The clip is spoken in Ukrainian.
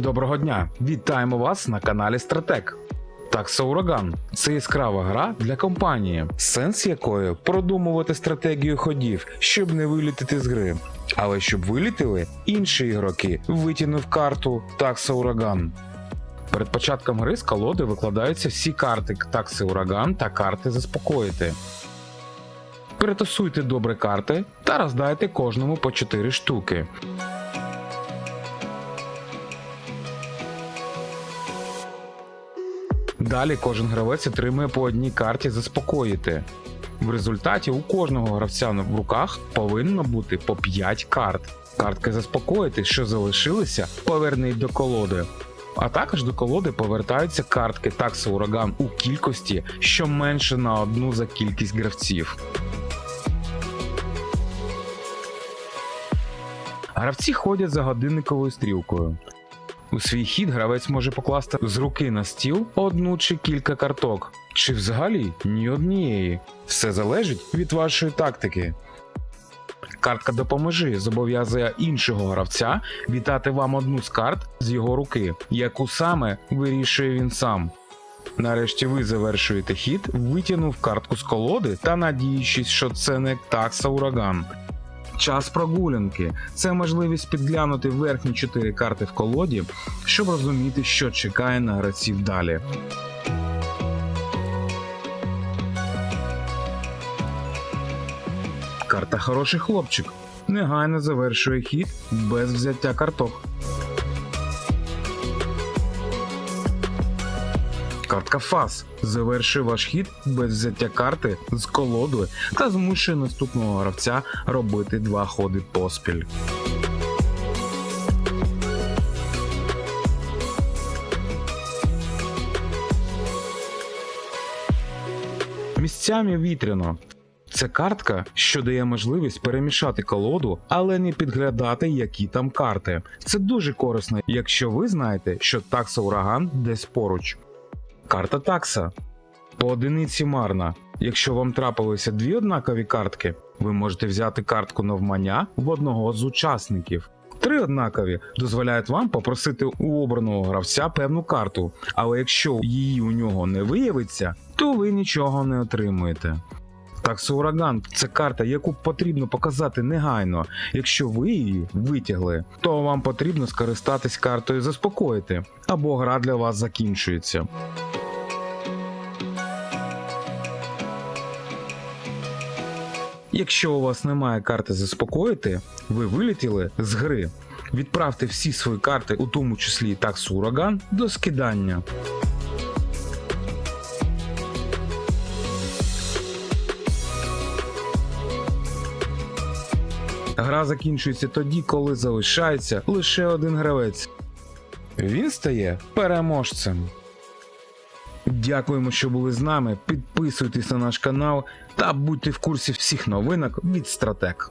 Всім доброго дня! Вітаємо вас на каналі Стратек. Такса Ураган це яскрава гра для компанії, сенс якої продумувати стратегію ходів, щоб не вилітити з гри. Але щоб вилітили, інші ігроки витягнув карту Такса Ураган. Перед початком гри з колоди викладаються всі карти Такси Ураган та карти Заспокоїти. Перетасуйте добре карти та роздайте кожному по 4 штуки. Далі кожен гравець отримує по одній карті заспокоїти. В результаті у кожного гравця в руках повинно бути по 5 карт. Картки заспокоїти, що залишилися, поверніть до колоди. А також до колоди повертаються картки такси ураган у кількості, що менше на одну за кількість гравців. Гравці ходять за годинниковою стрілкою. У свій хід гравець може покласти з руки на стіл одну чи кілька карток, чи взагалі ні однієї. Все залежить від вашої тактики. Картка допоможи зобов'язує іншого гравця вітати вам одну з карт з його руки, яку саме вирішує він сам. Нарешті ви завершуєте хід, витягнув картку з колоди та надіючись, що це не такса ураган. Час прогулянки це можливість підглянути верхні чотири карти в колоді, щоб розуміти, що чекає на гравців далі. Карта хороший хлопчик. Негайно завершує хід без взяття карток. Картка Фас завершує ваш хід без взяття карти з колодою та змушує наступного гравця робити два ходи поспіль. Місцями вітряно. Це картка, що дає можливість перемішати колоду, але не підглядати, які там карти. Це дуже корисно, якщо ви знаєте, що такса ураган десь поруч. Карта такса. По одиниці марна. Якщо вам трапилися дві однакові картки, ви можете взяти картку навмання в одного з учасників. Три однакові дозволяють вам попросити у обраного гравця певну карту, але якщо її у нього не виявиться, то ви нічого не отримуєте. Такса ураган це карта, яку потрібно показати негайно. Якщо ви її витягли, то вам потрібно скористатись картою заспокоїти, або гра для вас закінчується. Якщо у вас немає карти заспокоїти, ви вилетіли з гри. Відправте всі свої карти, у тому числі і таксу ураган, до скидання. Гра закінчується тоді, коли залишається лише один гравець. Він стає переможцем. Дякуємо, що були з нами. Підписуйтесь на наш канал та будьте в курсі всіх новинок від Стратек.